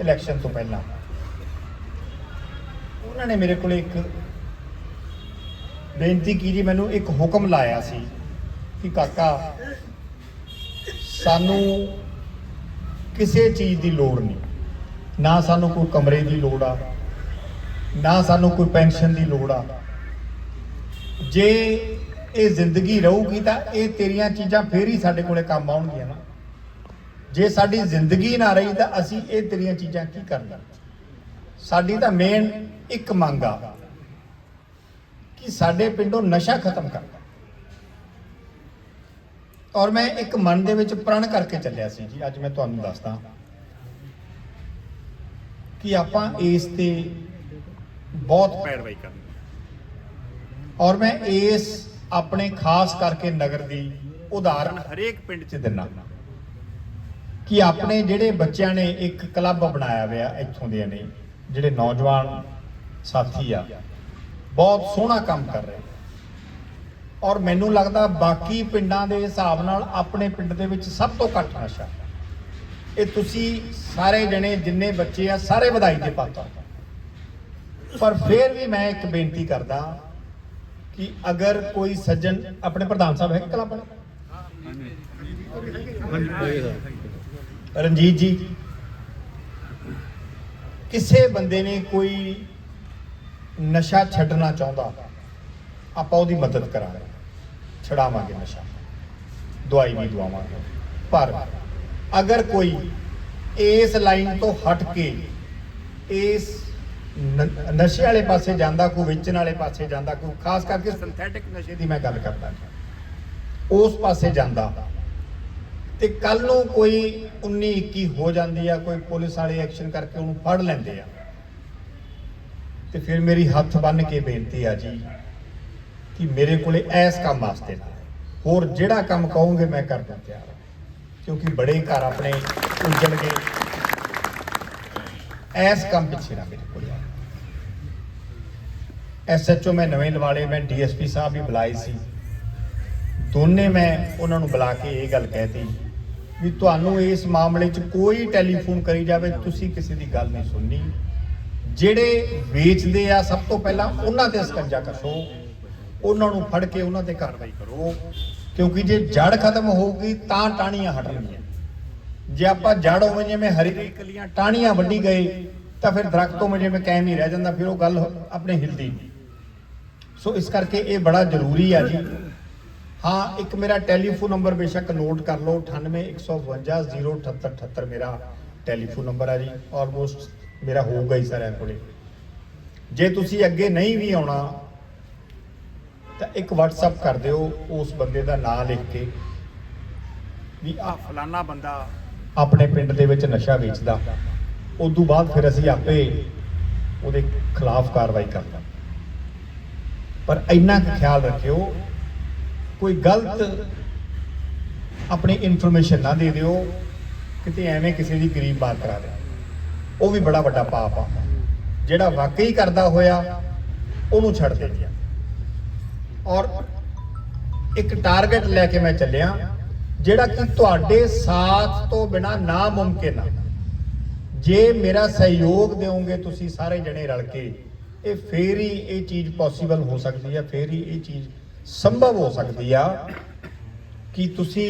Election ਤੋਂ ਪਹਿਲਾਂ। ਉਹਨਾਂ ਨੇ ਮੇਰੇ ਕੋਲ ਇੱਕ ਬੇਨਤੀ ਕੀਤੀ, ਮੈਨੂੰ ਇੱਕ ਹੁਕਮ ਲਾਇਆ ਸੀ ਕਿ ਕਾਕਾ, ਸਾਨੂੰ ਕਿਸੇ ਚੀਜ਼ ਦੀ ਲੋੜ ਨਹੀਂ। ਨਾ ਸਾਨੂੰ ਕੋਈ ਕਮਰੇ ਦੀ ਲੋੜ ਆ, ਨਾ ਸਾਨੂੰ ਕੋਈ ਪੈਨਸ਼ਨ ਦੀ ਲੋੜ ਆ। ਜੇ ਇਹ ਜ਼ਿੰਦਗੀ ਰਹੂਗੀ ਤਾਂ ਇਹ ਤੇਰੀਆਂ ਚੀਜ਼ਾਂ ਫੇਰ ਹੀ ਸਾਡੇ ਕੋਲੇ ਕੰਮ ਆਉਣਗੀਆਂ ਨਾ। ਜੇ ਸਾਡੀ ਜ਼ਿੰਦਗੀ ਨਾ ਰਹੀ ਤਾਂ ਅਸੀਂ ਇਹ ਤੇਰੀਆਂ ਚੀਜ਼ਾਂ ਕੀ ਕਰਨਾ? ਸਾਡੀ ਤਾਂ ਮੇਨ ਇੱਕ ਮੰਗ ਆ, ਕਿ ਸਾਡੇ ਪਿੰਡੋਂ ਨਸ਼ਾ ਖਤਮ ਕਰ ਔਰ ਮੈਂ ਇੱਕ ਮਨ ਦੇ ਵਿੱਚ ਪ੍ਰਣ ਕਰਕੇ ਚੱਲਿਆ ਸੀ ਜੀ, ਅੱਜ ਮੈਂ ਤੁਹਾਨੂੰ ਦੱਸਦਾ ਕਿ ਆਪਾਂ ਇਸ ਤੇ ਬਹੁਤ ਪੈਰਵਾਈ ਕਰਨੀ ਔਰ ਮੈਂ ਇਸ ਆਪਣੇ ਖਾਸ ਕਰਕੇ ਨਗਰ ਦੀ ਉਦਾਹਰਨ ਹਰੇਕ ਪਿੰਡ 'ਚ ਦਿੰਨਾ ਕਿ ਆਪਣੇ ਜਿਹੜੇ ਬੱਚਿਆਂ ਨੇ ਇੱਕ ਕਲੱਬ ਬਣਾਇਆ ਹੋਇਆ ਇੱਥੋਂ ਦੇ ਨੇ, ਜਿਹੜੇ ਨੌਜਵਾਨ ਸਾਥੀ ਆ, ਬਹੁਤ ਸੋਹਣਾ ਕੰਮ ਕਰ ਰਹੇ ਔਰ ਮੈਨੂੰ ਲੱਗਦਾ ਬਾਕੀ ਪਿੰਡਾਂ ਦੇ ਹਿਸਾਬ ਨਾਲ ਆਪਣੇ ਪਿੰਡ ਦੇ ਵਿੱਚ ਸਭ ਤੋਂ ਘੱਟ ਨਸ਼ਾ। ਇਹ ਤੁਸੀਂ ਸਾਰੇ ਜਣੇ ਜਿੰਨੇ ਬੱਚੇ ਆ, ਸਾਰੇ ਵਧਾਈ ਦੇ ਪਾਤਰ ਪਰ ਫਿਰ ਵੀ ਮੈਂ ਇੱਕ ਬੇਨਤੀ ਕਰਦਾ ਕਿ ਅਗਰ ਕੋਈ ਸੱਜਣ, ਆਪਣੇ ਪ੍ਰਧਾਨ ਸਾਹਿਬ ਹੈ ਕਲੱਬ ਵਾਲੇ? ਰਣਜੀਤ ਜੀ, ਕਿਸੇ ਬੰਦੇ ਨੇ ਕੋਈ ਨਸ਼ਾ ਛੱਡਣਾ ਚਾਹੁੰਦਾ, ਆਪਾਂ ਉਹਦੀ ਮਦਦ ਕਰਾਂਗੇ। ਛਡਾਵਾਂਗੇ ਨਸ਼ਾ, ਦਵਾਈ ਵੀ ਦਵਾਵਾਂਗੇ। ਪਰ ਅਗਰ ਕੋਈ ਇਸ ਲਾਈਨ ਤੋਂ ਹਟ ਕੇ ਇਸ ਨਸ਼ੇ ਵਾਲੇ ਪਾਸੇ ਜਾਂਦਾ, ਕੋਈ ਵੇਚਣ ਵਾਲੇ ਪਾਸੇ ਜਾਂਦਾ, ਕੋਈ ਖਾਸ ਕਰਕੇ ਸਿੰਥੈਟਿਕ ਨਸ਼ੇ ਦੀ ਮੈਂ ਗੱਲ ਕਰਦਾ। ਉਸ ਪਾਸੇ ਜਾਂਦਾ ਤੇ ਕੱਲ ਨੂੰ ਕੋਈ 19 21 ਹੋ ਜਾਂਦੀ ਆ, ਕੋਈ ਪੁਲਿਸ ਵਾਲੇ ਐਕਸ਼ਨ ਕਰਕੇ ਉਹਨੂੰ ਫੜ ਲੈਂਦੇ ਆ। ਤੇ ਫਿਰ ਮੇਰੀ ਹੱਥ ਬੰਨ ਕੇ ਬੇਨਤੀ ਆ ਜੀ ਕਿ ਮੇਰੇ ਕੋਲੇ ਐਸ ਕੰਮ ਵਾਸਤੇ ਨਾ ਹੋਰ ਜਿਹੜਾ ਕੰਮ ਕਹੋਗੇ ਮੈਂ ਕਰਦਾ ਤਿਆਰ ਕਿਉਂਕਿ ਬੜੇ ਘਰ ਆਪਣੇ ਉਜੜ ਗਏ। ਐਸ ਕੰਮ ਪਿੱਛੇ ਨਾ ਮੇਰੇ ਕੋਲੇ ਆ ਐਸਐਚਓ ਮੈਂ ਨਵੇਂ ਲਵਾਲੇ, ਮੈਂ ਡੀਐਸਪੀ ਸਾਹਿਬ ਵੀ ਬੁਲਾਏ ਸੀ। ਦੋਨੇ ਮੈਂ ਉਹਨਾਂ ਨੂੰ ਬੁਲਾ ਕੇ ਇਹ ਗੱਲ ਕਹਿਤੀ। ਵੀ ਤੁਹਾਨੂੰ ਇਸ ਮਾਮਲੇ 'ਚ ਕੋਈ ਟੈਲੀਫੋਨ ਕਰੀ ਜਾਵੇ, ਤੁਸੀਂ ਕਿਸੇ ਦੀ ਗੱਲ ਨਹੀਂ ਸੁਣਨੀ। ਜਿਹੜੇ ਵੇਚਦੇ ਆ, ਸਭ ਤੋਂ ਪਹਿਲਾਂ ਉਹਨਾਂ ਤੇ ਸਕੰਜਾ ਕੱਸੋ ਉਹਨਾਂ ਨੂੰ ਫੜ ਕੇ ਉਹਨਾਂ ਤੇ ਕਾਰਵਾਈ ਕਰੋ। ਕਿਉਂਕਿ ਜੇ ਜੜ ਖਤਮ ਹੋਊਗੀ, ਤਾਂ ਟਾਹਣੀਆਂ ਹਟਣਗੀਆਂ। ਜੇ ਆਪਾਂ ਜੜ ਹੋਵੇ, ਜਿਵੇਂ ਹਰੀ ਦੀ ਕਲੀਆਂ ਟਾਹਣੀਆਂ ਵੱਢੀ ਗਏ, ਤਾਂ ਫਿਰ ਦਰਖਤ ਤੋਂ ਜਿਵੇਂ ਕਾਇਮ ਹੀ ਰਹਿ ਜਾਂਦਾ, ਫਿਰ ਉਹ ਗੱਲ ਆਪਣੇ ਹਿਲਦੀ ਨਹੀਂ। ਸੋ ਇਸ ਕਰਕੇ ਇਹ ਬੜਾ ਜ਼ਰੂਰੀ ਆ ਜੀ। ਹਾਂ ਇੱਕ ਮੇਰਾ ਟੈਲੀਫੋਨ ਨੰਬਰ ਬੇਸ਼ੱਕ ਨੋਟ ਕਰ ਲਓ 9815507878 ਮੇਰਾ ਟੈਲੀਫੋਨ ਨੰਬਰ ਆ ਜੀ ਆਲਮੋਸਟ ਮੇਰਾ ਹੋਊਗਾ ਹੀ ਸਾਰਿਆਂ ਕੋਲੇ। ਜੇ ਤੁਸੀਂ ਅੱਗੇ ਨਹੀਂ ਵੀ ਆਉਣਾ ਤਾਂ ਇੱਕ WhatsApp ਕਰ ਦਿਓ ਉਸ ਬੰਦੇ ਦਾ ਨਾਮ ਲਿਖ ਕੇ ਵੀ ਆ ਫਲਾਨਾ ਬੰਦਾ ਆਪਣੇ ਪਿੰਡ ਦੇ ਵਿੱਚ ਨਸ਼ਾ ਵੇਚਦਾ। ਉਸ ਤੋਂ ਬਾਅਦ ਫਿਰ ਅਸੀਂ ਆਪੇ ਉਹਦੇ ਖਿਲਾਫ ਕਾਰਵਾਈ ਕਰਦਾ। ਪਰ ਇੰਨਾ ਖਿਆਲ ਰੱਖਿਓ ਕੋਈ ਗਲਤ ਆਪਣੀ ਇਨਫੋਰਮੇਸ਼ਨ ਨਾ ਦੇ ਦਿਓ, ਕਿਤੇ ਐਵੇਂ ਕਿਸੇ ਦੀ ਗਰੀਬ ਬਾਤ ਕਰਾ ਦੇ। ਉਹ ਵੀ ਬੜਾ ਵੱਡਾ ਪਾਪ ਆ। ਜਿਹੜਾ ਵਾਕਈ ਕਰਦਾ ਹੋਇਆ, ਉਹਨੂੰ ਛੱਡ ਦੇ। ਦਿਆ ਔਰ ਇੱਕ ਟਾਰਗੇਟ ਲੈ ਕੇ ਮੈਂ ਚੱਲਿਆ, ਜਿਹੜਾ ਕਿ ਤੁਹਾਡੇ ਸਾਥ ਤੋਂ ਬਿਨਾ ਨਾ ਮੁਮਕਿਨ ਆ। ਜੇ ਮੇਰਾ ਸਹਿਯੋਗ ਦਿਓਗੇ ਤੁਸੀਂ ਸਾਰੇ ਜਣੇ ਰਲ ਕੇ, ਇਹ ਫੇਰ ਹੀ ਇਹ ਚੀਜ਼ ਪੋਸੀਬਲ ਹੋ ਸਕਦੀ ਹੈ ਫੇਰ ਹੀ ਇਹ ਚੀਜ਼ ਸੰਭਵ ਹੋ ਸਕਦੀ ਆ ਕਿ ਤੁਸੀਂ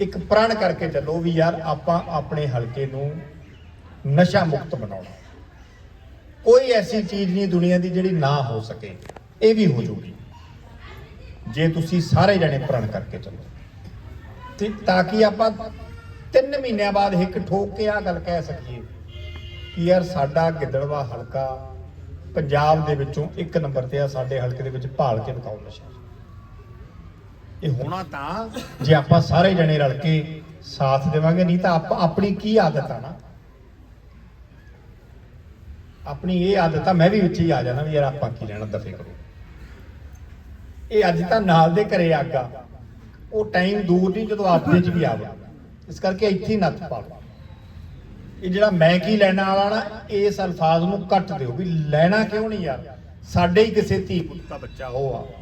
ਇੱਕ ਪ੍ਰਣ ਕਰਕੇ ਚੱਲੋ ਵੀ ਯਾਰ ਆਪਾਂ ਆਪਣੇ ਹਲਕੇ ਨੂੰ ਨਸ਼ਾ ਮੁਕਤ ਬਣਾਉਣਾ। ਕੋਈ ਐਸੀ ਚੀਜ਼ ਨਹੀਂ ਦੁਨੀਆ ਦੀ ਜਿਹੜੀ ਨਾ ਹੋ ਸਕੇ, ਇਹ ਵੀ ਹੋ ਜੂਗੀ। ਜੇ ਤੁਸੀਂ ਸਾਰੇ ਜਣੇ ਪ੍ਰਣ ਕਰਕੇ ਚੱਲੋ। ਤੇ ਤਾਂ ਕਿ ਆਪਾਂ 3 ਮਹੀਨਿਆਂ ਬਾਅਦ ਇੱਕ ਠੋਕ ਕੇ ਆ ਗੱਲ ਕਹਿ ਸਕੀਏ ਕਿ ਯਾਰ ਸਾਡਾ ਗਿੱਦੜਵਾ ਹਲਕਾ ਪੰਜਾਬ ਦੇ ਵਿੱਚੋਂ ਇੱਕ ਨੰਬਰ ਤੇ ਆ, ਸਾਡੇ ਹਲਕੇ ਦੇ ਵਿੱਚ ਭਾਲ ਕੇ ਵਿਕਾਉ ਨਸ਼ਾ। ਇਹ ਹੋਣਾ ਤਾਂ ਜੇ ਆਪਾਂ ਸਾਰੇ ਜਣੇ ਰਲ ਕੇ ਸਾਥ ਦੇਵਾਂਗੇ, ਨਹੀਂ ਤਾਂ ਆਪਣੀ ਕੀ ਆਦਤ ਆ ਨਾ? ਆਪਣੀ ਇਹ ਆਦਤ ਆ, ਮੈਂ ਵੀ ਵਿੱਚ ਹੀ ਆ ਜਾਣਾ ਵੀ ਯਾਰ ਆਪਾਂ ਕੀ ਲੈਣਾ, ਦਫੇ ਕਰੋ। ਇਹ ਅੱਜ ਤਾਂ ਨਾਲ ਦੇ ਘਰੇ ਆਗਾ ਉਹ ਟਾਈਮ ਦੂਰ ਨਹੀਂ ਜਦੋਂ ਆਪਦੇ ਚ ਵੀ ਆਵੇ। ਇਸ ਕਰਕੇ ਇੱਥੇ ਨੱਥ ਪਾ ਲਓ। ਇਹ ਜਿਹੜਾ ਮੈਂ ਕੀ ਲੈਣਾ ਵਾਲਾ ਨਾ, ਇਸ ਅਲਫਾਜ਼ ਨੂੰ ਕੱਟ ਦਿਓ ਵੀ ਲੈਣਾ ਕਿਉਂ ਨਹੀਂ ਯਾਰ? ਸਾਡੇ ਹੀ ਕਿਸੇ ਧੀ ਪੁੱਤ ਦਾ ਬੱਚਾ ਉਹ ਆ।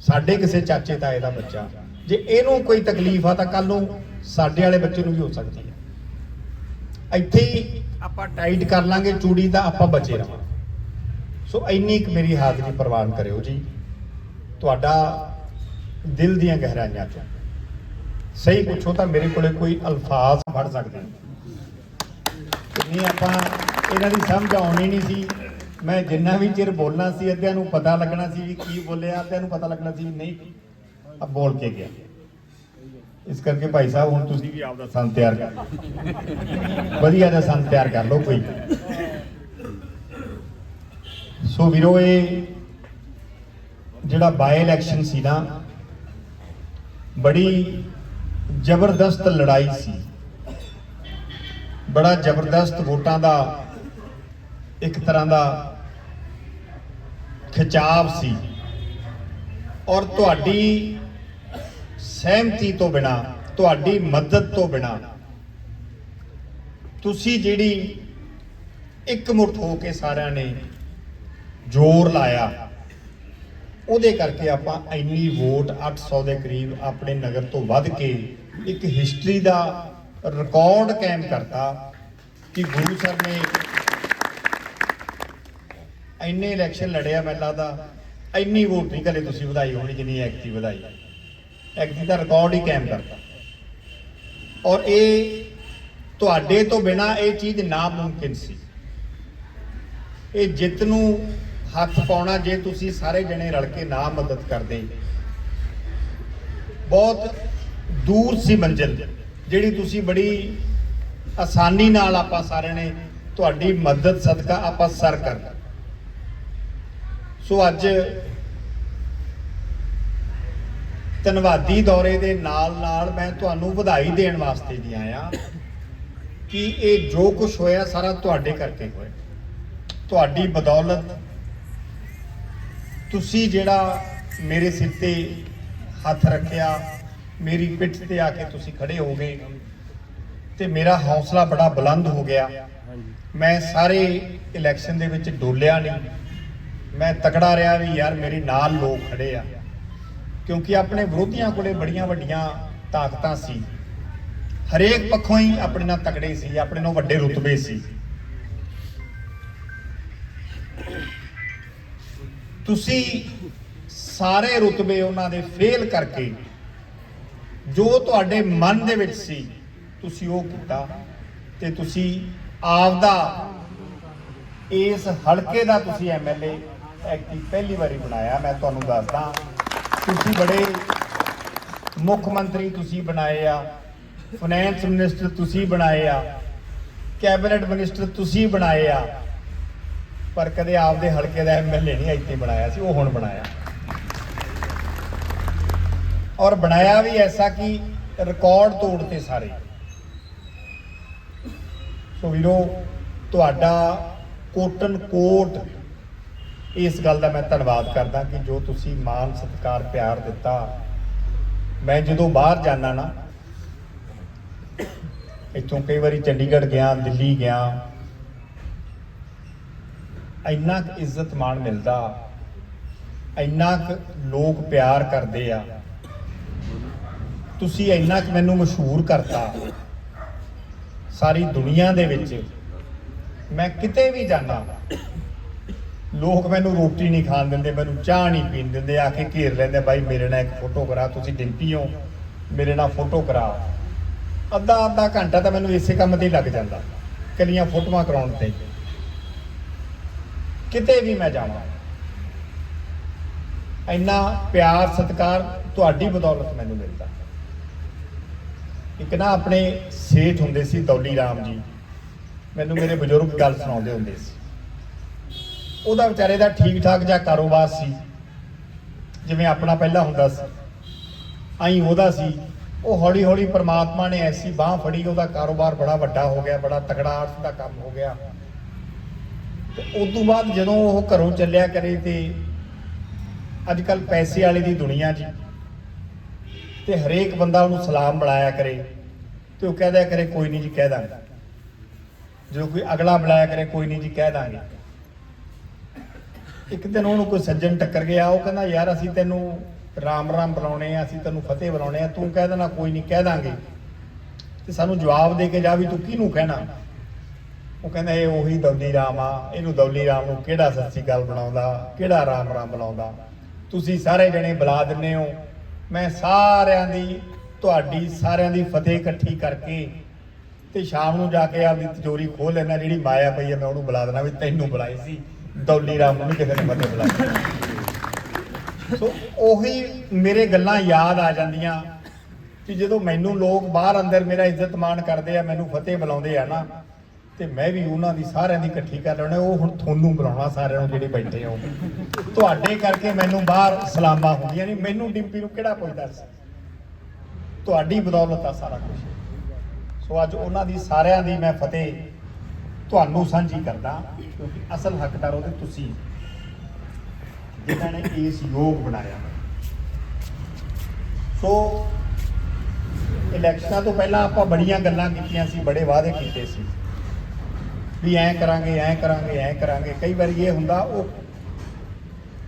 ਸਾਡੇ ਕਿਸੇ ਚਾਚੇ ਤਾਏ ਦਾ ਬੱਚਾ। ਜੇ ਇਹਨੂੰ ਕੋਈ ਤਕਲੀਫ ਆ ਤਾਂ ਕੱਲ ਨੂੰ ਸਾਡੇ ਵਾਲੇ ਬੱਚੇ ਨੂੰ ਵੀ ਹੋ ਸਕਦੀ ਹੈ। ਇੱਥੇ ਹੀ ਆਪਾਂ ਟਾਈਟ ਕਰ ਲਾਂਗੇ, ਚੂੜੀ ਤਾਂ ਆਪਾਂ ਬਚੇ ਰਹਾਂਗੇ। ਸੋ ਇੰਨੀ ਕੁ ਮੇਰੀ ਹਾਜ਼ਰੀ ਪ੍ਰਵਾਨ ਕਰਿਓ ਜੀ। ਤੁਹਾਡਾ ਦਿਲ ਦੀਆਂ ਗਹਿਰਾਈਆਂ ਚੋਂ। ਸਹੀ ਪੁੱਛੋ ਤਾਂ ਮੇਰੇ ਕੋਲੇ ਕੋਈ ਅਲਫਾਜ਼ ਫੜ ਸਕਦੇ ਨਹੀਂ ਆਪਾਂ ਇਹਨਾਂ ਦੀ ਸਮਝ ਆਉਣੀ ਨਹੀਂ ਸੀ। ਮੈਂ ਜਿੰਨਾ ਵੀ ਚਿਰ ਬੋਲਣਾ ਸੀ, ਅੱਧਿਆਂ ਨੂੰ ਪਤਾ ਲੱਗਣਾ ਸੀ ਵੀ ਕੀ ਬੋਲਿਆ, ਅੱਧਿਆਂ ਨੂੰ ਪਤਾ ਲੱਗਣਾ ਸੀ ਵੀ ਨਹੀਂ ਆ ਬੋਲ ਕੇ ਗਿਆ। ਇਸ ਕਰਕੇ ਭਾਈ ਸਾਹਿਬ, ਹੁਣ ਤੁਸੀਂ ਵੀ ਆਪਦਾ ਸੰਨ ਤਿਆਰ ਕਰ ਲਓ। ਵਧੀਆ ਜਿਹਾ ਸੰਨ ਤਿਆਰ ਕਰ ਲਓ ਕੋਈ। ਸੋ ਵੀਰੋ, ਇਹ ਜਿਹੜਾ ਬਾਈ ਇਲੈਕਸ਼ਨ ਸੀ ਨਾ, ਬੜੀ ਜ਼ਬਰਦਸਤ ਲੜਾਈ ਸੀ। ਬੜਾ ਜ਼ਬਰਦਸਤ ਵੋਟਾਂ ਦਾ ਇੱਕ ਤਰ੍ਹਾਂ ਦਾ ਖਿਚਾਵ ਸੀ। ਔਰ ਤੁਹਾਡੀ ਸਹਿਮਤੀ ਤੋਂ ਬਿਨਾ, ਤੁਹਾਡੀ ਮਦਦ ਤੋਂ ਬਿਨਾ, ਤੁਸੀਂ ਜਿਹੜੀ ਇਕਮੁੱਠ ਹੋ ਕੇ ਸਾਰਿਆਂ ਨੇ ਜ਼ੋਰ ਲਾਇਆ, ਉਹਦੇ ਕਰਕੇ ਆਪਾਂ ਇੰਨੀ ਵੋਟ 800 ਦੇ ਕਰੀਬ ਆਪਣੇ ਨਗਰ ਤੋਂ ਵੱਧ ਕੇ ਇੱਕ ਹਿਸਟਰੀ ਦਾ ਰਿਕਾਰਡ ਕਾਇਮ ਕਰਤਾ ਕਿ ਗੁਰੂ ਸਾਹਿਬ ਨੇ ਇੰਨੇ ਇਲੈਕਸ਼ਨ ਲੜਿਆ ਮੈਨੂੰ ਲੱਗਦਾ। ਇੰਨੀ ਵੋਟ ਨਹੀਂ ਕਦੇ ਤੁਸੀਂ ਵਧਾਈ ਹੋਣੀ ਜਿੰਨੀ ਐਕਟੀ ਵਧਾਈ। ਐਕਟੀ ਦਾ ਰਿਕਾਰਡ ਹੀ ਕਾਇਮ ਕਰਤਾ। ਔਰ ਇਹ ਤੁਹਾਡੇ ਤੋਂ ਬਿਨਾ ਇਹ ਚੀਜ਼ ਨਾ ਮੁਮਕਿਨ ਸੀ। ਇਹ ਜਿੱਤ ਨੂੰ ਹੱਥ ਪਾਉਣਾ ਜੇ ਤੁਸੀਂ ਸਾਰੇ ਜਣੇ ਰਲ ਕੇ ਨਾ ਮਦਦ ਕਰਦੇ। ਬਹੁਤ ਦੂਰ ਸੀ ਮੰਜ਼ਿਲ, ਜਿਹੜੀ ਤੁਸੀਂ ਬੜੀ ਆਸਾਨੀ ਨਾਲ ਆਪਾਂ ਸਾਰਿਆਂ ਨੇ ਤੁਹਾਡੀ ਮਦਦ, ਸਦਕਾ ਆਪਾਂ ਸਰ ਕਰ ਸੋ ਅੱਜ ਧੰਨਵਾਦੀ ਦੌਰੇ ਦੇ ਨਾਲ ਨਾਲ ਮੈਂ ਤੁਹਾਨੂੰ ਵਧਾਈ ਦੇਣ ਵਾਸਤੇ ਵੀ ਆਇਆ ਕਿ ਇਹ ਜੋ ਕੁਝ ਹੋਇਆ ਸਾਰਾ ਤੁਹਾਡੇ ਕਰਕੇ ਹੋਇਆ। ਤੁਹਾਡੀ ਬਦੌਲਤ ਤੁਸੀਂ ਜਿਹੜਾ ਮੇਰੇ ਸਿਰ ਤੇ ਹੱਥ ਰੱਖਿਆ ਮੇਰੀ ਪਿੱਠ ਤੇ ਆ ਕੇ ਤੁਸੀਂ ਖੜੇ ਹੋ ਗਏ ਤੇ ਮੇਰਾ ਹੌਸਲਾ ਬੜਾ ਬੁਲੰਦ ਹੋ ਗਿਆ। ਮੈਂ ਸਾਰੇ ਇਲੈਕਸ਼ਨ ਦੇ ਵਿੱਚ ਡੋਲਿਆ ਨਹੀਂ। ਮੈਂ ਤਕੜਾ ਰਿਹਾ ਵੀ ਯਾਰ ਮੇਰੇ ਨਾਲ ਲੋਕ ਖੜੇ ਆ। ਕਿਉਂਕਿ ਆਪਣੇ ਵਿਰੋਧੀਆਂ ਕੋਲੇ ਬੜੀਆਂ ਵੱਡੀਆਂ ਤਾਕਤਾਂ ਸੀ। ਹਰੇਕ ਪੱਖੋਂ ਹੀ ਆਪਣੇ ਨਾਲ ਤਕੜੇ ਸੀ, ਆਪਣੇ ਨਾਲ ਵੱਡੇ ਰੁਤਬੇ ਸੀ। ਤੁਸੀਂ ਸਾਰੇ ਰੁਤਬੇ ਉਹਨਾਂ ਦੇ ਫੇਲ ਕਰਕੇ ਜੋ ਤੁਹਾਡੇ ਮਨ ਦੇ ਵਿੱਚ ਸੀ, ਤੁਸੀਂ ਉਹ ਕੀਤਾ ਤੇ ਤੁਸੀਂ ਆਪਦਾ ਇਸ ਹਲਕੇ ਦਾ ਤੁਸੀਂ ਐਮਐਲਏ ਐਕਟੀ ਪਹਿਲੀ ਵਾਰੀ ਬਣਾਇਆ, ਮੈਂ ਤੁਹਾਨੂੰ ਦੱਸਦਾ। ਤੁਸੀਂ ਬੜੇ ਮੁੱਖ ਮੰਤਰੀ ਤੁਸੀਂ ਬਣਾਏ ਆ ਫਾਈਨੈਂਸ ਮਿਨਿਸਟਰ ਤੁਸੀਂ ਬਣਾਏ ਆ ਕੈਬਨਿਟ ਮਿਨਿਸਟਰ ਤੁਸੀਂ ਬਣਾਏ ਆ, ਪਰ ਕਦੇ ਆਪਦੇ ਹਲਕੇ ਦਾ ਐਮਐਲਏ ਨਹੀਂ ਇੱਥੇ ਬਣਾਇਆ ਸੀ, ਉਹ ਹੁਣ ਬਣਾਇਆ। ਔਰ ਬਣਾਇਆ ਵੀ ਐਸਾ ਕਿ ਰਿਕਾਰਡ ਤੋੜਤੇ ਸਾਰੇ। ਸੋ ਵੀਰੋ, ਤੁਹਾਡਾ ਕੋਟਨ ਕੋਟ ਇਸ ਗੱਲ ਦਾ ਮੈਂ ਧੰਨਵਾਦ ਕਰਦਾ ਕਿ ਜੋ ਤੁਸੀਂ ਮਾਨ, ਸਤਿਕਾਰ, ਪਿਆਰ ਦਿੱਤਾ, ਮੈਂ ਜਦੋਂ ਬਾਹਰ ਜਾਣਾ ਨਾ, ਇੱਥੋਂ ਕਈ ਵਾਰੀ ਚੰਡੀਗੜ੍ਹ ਗਿਆ, ਦਿੱਲੀ ਗਿਆ, ਇੰਨਾ ਕੁ ਇੱਜ਼ਤ ਮਾਣ ਮਿਲਦਾ, ਇੰਨਾ ਕੁ ਲੋਕ ਪਿਆਰ ਕਰਦੇ ਆ, ਤੁਸੀਂ ਇੰਨਾ ਕੁ ਮੈਨੂੰ ਮਸ਼ਹੂਰ ਕਰਤਾ, ਸਾਰੀ ਦੁਨੀਆ ਦੇ ਵਿੱਚ, ਮੈਂ ਕਿਤੇ ਵੀ ਜਾਣਾ ਲੋਕ ਮੈਨੂੰ ਰੋਟੀ ਨਹੀਂ ਖਾਣ ਦਿੰਦੇ, ਮੈਨੂੰ ਚਾਹ ਨਹੀਂ ਪੀਣ ਦਿੰਦੇ, ਆ ਕੇ ਘੇਰ ਲੈਂਦੇ ਬਾਈ ਮੇਰੇ ਨਾਲ ਇੱਕ ਫੋਟੋ ਕਰਾ, ਤੁਸੀਂ ਡਿੰਪੀ ਹੋ, ਮੇਰੇ ਨਾਲ ਫੋਟੋ ਕਰਾਓ ਅੱਧਾ ਅੱਧਾ ਘੰਟਾ ਤਾਂ ਮੈਨੂੰ ਇਸੇ ਕੰਮ ਤੇ ਹੀ ਲੱਗ ਜਾਂਦਾ ਕੱਲੀਆਂ ਫੋਟੋਆਂ ਕਰਾਉਣ ਤੇ। ਕਿਤੇ ਵੀ ਮੈਂ ਜਾਵਾਂ, ਇੰਨਾ ਪਿਆਰ, ਸਤਿਕਾਰ ਤੁਹਾਡੀ ਬਦੌਲਤ ਮੈਨੂੰ ਮਿਲਦਾ। ਇੱਕ ਨਾ ਆਪਣੇ ਸੇਠ ਹੁੰਦੇ ਸੀ ਦੌਲੀ ਰਾਮ ਜੀ, ਮੈਨੂੰ ਮੇਰੇ ਬਜ਼ੁਰਗ ਗੱਲ ਸੁਣਾਉਂਦੇ ਹੁੰਦੇ ਸੀ। ਉਹਦਾ ਵਿਚਾਰੇ ਦਾ ਠੀਕ ਠਾਕ ਜਿਹਾ ਕਾਰੋਬਾਰ ਸੀ। ਜਿਵੇਂ ਆਪਣਾ ਪਹਿਲਾਂ ਹੁੰਦਾ ਸੀ। ਆਈ ਉਹਦਾ ਸੀ। ਉਹ ਹੌਲੀ ਹੌਲੀ ਪ੍ਰਮਾਤਮਾ ਨੇ ਐਸੀ ਬਾਹ ਫੜੀ, ਉਹਦਾ ਕਾਰੋਬਾਰ ਬੜਾ ਵੱਡਾ ਹੋ ਗਿਆ, ਬੜਾ ਤਕੜਾ ਅਰਥ ਦਾ ਕੰਮ ਹੋ ਗਿਆ। ਤੇ ਉਸ ਤੋਂ ਬਾਅਦ ਜਦੋਂ ਉਹ ਘਰੋਂ ਚੱਲਿਆ ਕਰੇ ਤੇ ਅੱਜ ਕੱਲ ਪੈਸੇ ਵਾਲੇ ਦੀ ਦੁਨੀਆ ਜੀ। ਤੇ ਹਰੇਕ ਬੰਦਾ ਉਹਨੂੰ ਸਲਾਮ ਬੁਲਾਇਆ ਕਰੇ। ਤੇ ਉਹ ਕਹਦਾ ਕਰੇ, ਕੋਈ ਨਹੀਂ ਜੀ, ਕਹਿ ਦਾਂਗੇ। ਜੋ ਕੋਈ ਅਗਲਾ ਬੁਲਾਇਆ ਕਰੇ, ਕੋਈ ਨਹੀਂ ਜੀ, ਕਹਿ ਦਾਂਗੇ। ਇੱਕ ਦਿਨ ਉਹਨੂੰ ਕੋਈ ਸੱਜਣ ਟੱਕਰ ਗਿਆ, ਉਹ ਕਹਿੰਦਾ, ਯਾਰ ਅਸੀਂ ਤੈਨੂੰ ਰਾਮ ਰਾਮ ਬੁਲਾਉਣੇ ਆ, ਅਸੀਂ ਤੈਨੂੰ ਫਤਿਹ ਬੁਲਾਉਣੇ ਆ, ਤੂੰ ਕਹਿ ਦੇਣਾ ਕੋਈ ਨਹੀਂ, ਕਹਿ ਦਾਂਗੇ। ਤੇ ਸਾਨੂੰ ਜਵਾਬ ਦੇ ਕੇ ਜਾ ਵੀ ਤੂੰ ਕਿਹਨੂੰ ਕਹਿਣਾ? ਉਹ ਕਹਿੰਦਾ, ਇਹ ਉਹੀ ਦੌਲੀ ਰਾਮ ਆ, ਇਹਨੂੰ ਦੌਲੀ ਰਾਮ ਨੂੰ ਕਿਹੜਾ ਸੱਚੀ ਗੱਲ ਬਣਾਉਂਦਾ ਕਿਹੜਾ ਰਾਮ ਰਾਮ ਬਣਾਉਂਦਾ ਤੁਸੀਂ ਸਾਰੇ ਜਣੇ ਬੁਲਾ ਦਿੰਨੇ ਹੋ। ਮੈਂ ਸਾਰਿਆਂ ਦੀ, ਤੁਹਾਡੀ ਸਾਰਿਆਂ ਦੀ ਫਤਿਹ ਇਕੱਠੀ ਕਰਕੇ ਤੇ ਸ਼ਾਮ ਨੂੰ ਜਾ ਕੇ ਆਪਦੀ ਤਜੋਰੀ ਖੋਲ ਲੈਣਾ ਜਿਹੜੀ ਮਾਇਆ ਪਈ ਹੈ ਮੈਂ ਉਹਨੂੰ ਬੁਲਾ ਦੇਣਾ ਵੀ ਤੈਨੂੰ ਬੁਲਾਈ ਸੀ। ਦੌਲੀ ਰਾਮ ਨੂੰ ਨਹੀਂ ਕਿਸੇ ਨੇ ਫਤਿਹ ਬੁਲਾਈ ਸੋ ਉਹੀ ਮੇਰੇ ਗੱਲਾਂ ਯਾਦ ਆ ਜਾਂਦੀਆਂ ਕਿ ਜਦੋਂ ਮੈਨੂੰ ਲੋਕ ਬਾਹਰ ਅੰਦਰ ਮੇਰਾ ਇੱਜ਼ਤ ਮਾਣ ਕਰਦੇ ਆ, ਮੈਨੂੰ ਫਤਿਹ ਬੁਲਾਉਂਦੇ ਆ ਨਾ, ਤੇ ਮੈਂ ਵੀ ਉਹਨਾਂ ਦੀ ਸਾਰਿਆਂ ਦੀ ਇਕੱਠੀ ਕਰ ਲੈਣਾ ਉਹ ਹੁਣ ਤੁਹਾਨੂੰ ਬੁਲਾਉਣਾ ਸਾਰਿਆਂ ਨੂੰ ਜਿਹੜੇ ਬੈਠੇ ਹੋ ਤੁਹਾਡੇ ਕਰਕੇ ਮੈਨੂੰ ਬਾਹਰ ਸਲਾਮਾਂ ਹੁੰਦੀਆਂ ਨੇ, ਮੈਨੂੰ ਡਿੰਪੀ ਨੂੰ ਕਿਹੜਾ ਪੁੱਛਦਾ ਸੀ? ਤੁਹਾਡੀ ਬਦੌਲਤ ਆ ਸਾਰਾ ਕੁਝ ਸੋ ਅੱਜ ਉਹਨਾਂ ਦੀ ਸਾਰਿਆਂ ਦੀ ਮੈਂ ਫਤਿਹ ਤੁਹਾਨੂੰ ਸਾਂਝੀ ਕਰਦਾ, ਕਿਉਂਕਿ ਅਸਲ ਹੱਕਦਾਰ ਉਹਦੇ ਤੁਸੀਂ ਜਿਨ੍ਹਾਂ ਨੇ ਇਸ ਯੋਗ ਬਣਾਇਆ। ਸੋ, ਇਲੈਕਸ਼ਨਾਂ ਤੋਂ ਪਹਿਲਾਂ ਆਪਾਂ ਬੜੀਆਂ ਗੱਲਾਂ ਕੀਤੀਆਂ ਸੀ, ਬੜੇ ਵਾਅਦੇ ਕੀਤੇ ਸੀ। ਵੀ ਐਂ ਕਰਾਂਗੇ ਐਂ ਕਰਾਂਗੇ ਐਂ ਕਰਾਂਗੇ। ਕਈ ਵਾਰੀ ਇਹ ਹੁੰਦਾ, ਉਹ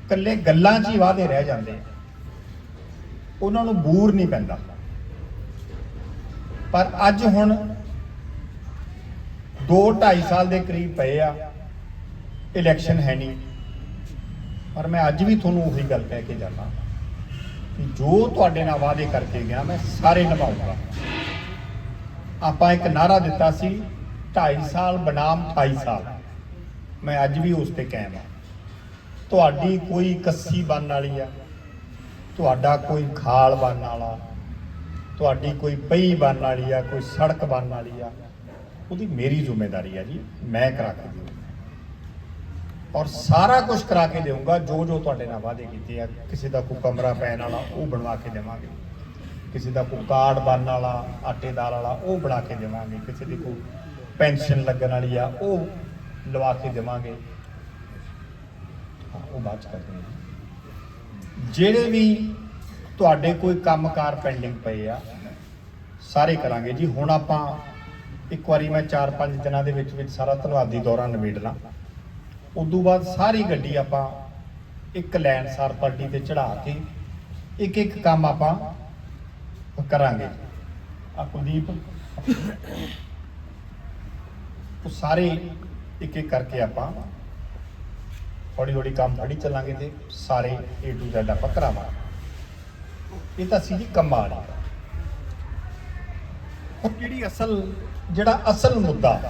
ਇਕੱਲੇ ਗੱਲਾਂ 'ਚ ਹੀ ਵਾਅਦੇ ਰਹਿ ਜਾਂਦੇ ਉਹਨਾਂ ਨੂੰ ਬੂਰ ਨਹੀਂ ਪੈਂਦਾ। ਪਰ ਅੱਜ ਹੁਣ 2 2.5 ਸਾਲ ਦੇ ਕਰੀਬ ਪਏ ਆ ਇਲੈਕਸ਼ਨ ਹੈ ਨਹੀਂ। ਪਰ ਮੈਂ ਅੱਜ ਵੀ ਤੁਹਾਨੂੰ ਉਹੀ ਗੱਲ ਕਹਿ ਕੇ ਜਾਂਦਾ ਕਿ ਜੋ ਤੁਹਾਡੇ ਨਾਲ ਵਾਅਦੇ ਕਰਕੇ ਗਿਆ, ਮੈਂ ਸਾਰੇ ਨਿਭਾਉਂਗਾ। ਆਪਾਂ ਇੱਕ ਨਾਰਾ ਦਿੱਤਾ ਸੀ 2.5 ਸਾਲ ਬਨਾਮ 28 ਸਾਲ। ਮੈਂ ਅੱਜ ਵੀ ਉਸ ਤੇ ਕਾਇਮ ਹਾਂ। ਤੁਹਾਡੀ ਕੋਈ ਕੱਸੀ ਬਣਨ ਵਾਲੀ ਆ, ਤੁਹਾਡਾ ਕੋਈ ਖਾਲ ਬਣਨ ਵਾਲਾ, ਤੁਹਾਡੀ ਕੋਈ ਪਈ ਬਣਨ ਵਾਲੀ ਆ, ਕੋਈ ਸੜਕ ਬਣਨ ਵਾਲੀ ਆ ਉਹਦੀ ਮੇਰੀ ਜ਼ਿੰਮੇਵਾਰੀ ਆ ਜੀ, ਮੈਂ ਕਰਾ ਕੇ ਦੇਵਾਂਗਾ ਔਰ ਸਾਰਾ ਕੁਝ ਕਰਾ ਕੇ ਦੇਵਾਂਗਾ ਜੋ ਜੋ ਤੁਹਾਡੇ ਨਾਲ ਵਾਅਦੇ ਕੀਤੇ ਆ, ਕਿਸੇ ਦਾ ਕੋਈ ਕਮਰਾ ਪੈਣ ਵਾਲਾ, ਉਹ ਬਣਵਾ ਕੇ ਦੇਵਾਂਗੇ। ਕਿਸੇ ਦਾ ਕੋਈ ਕਾਰਡ ਬਣਨ ਵਾਲਾ ਆਟੇ ਦਾਲ ਵਾਲਾ, ਉਹ ਬਣਾ ਕੇ ਦੇਵਾਂਗੇ। ਕਿਸੇ ਦੀ ਕੋਈ ਪੈਨਸ਼ਨ ਲੱਗਣ ਵਾਲੀ ਆ, ਉਹ ਲਵਾ ਕੇ ਦੇਵਾਂਗੇ। ਉਹ ਬਾਅਦ ਚ ਕਰਦੇ ਹਾਂ। ਜਿਹੜੇ ਵੀ ਤੁਹਾਡੇ ਕੋਈ ਕੰਮਕਾਰ ਪੈਂਡਿੰਗ ਪਏ ਆ, ਸਾਰੇ ਕਰਾਂਗੇ ਜੀ। ਹੁਣ ਆਪਾਂ ਇੱਕ ਵਾਰੀ ਮੈਂ 4-5 ਦਿਨਾਂ ਦੇ ਵਿੱਚ ਵਿੱਚ ਸਾਰਾ ਧੰਨਵਾਦੀ ਦੌਰਾ ਨਿਬੇੜਨਾ ਉਦੋਂ ਬਾਅਦ ਸਾਰੀ ਗੱਡੀ ਆਪਾਂ ਇੱਕ ਲੈਨ ਸਾਰ ਪਲਟੀ ਤੇ ਚੜਾ ਕੇ ਇੱਕ ਇੱਕ ਕੰਮ ਆਪਾਂ ਕਰਾਂਗੇ। ਆ ਕੁਲਦੀਪ, ਉਹ ਸਾਰੇ ਇੱਕ ਇੱਕ ਕਰਕੇ ਆਪਾਂ ਹੌਲੀ ਹੌਲੀ ਕੰਮ ਫੜੀ ਚੱਲਾਂਗੇ ਤੇ ਸਾਰੇ A to Z ਆਪਾਂ ਕਰਾਵਾਂਗੇ। ਇਹ ਤਾਂ ਸੀ ਜੀ ਕੰਮਾਂ ਵਾਲੀ। ਜਿਹੜੀ ਅਸਲ ਜਿਹੜਾ ਅਸਲ ਮੁੱਦਾ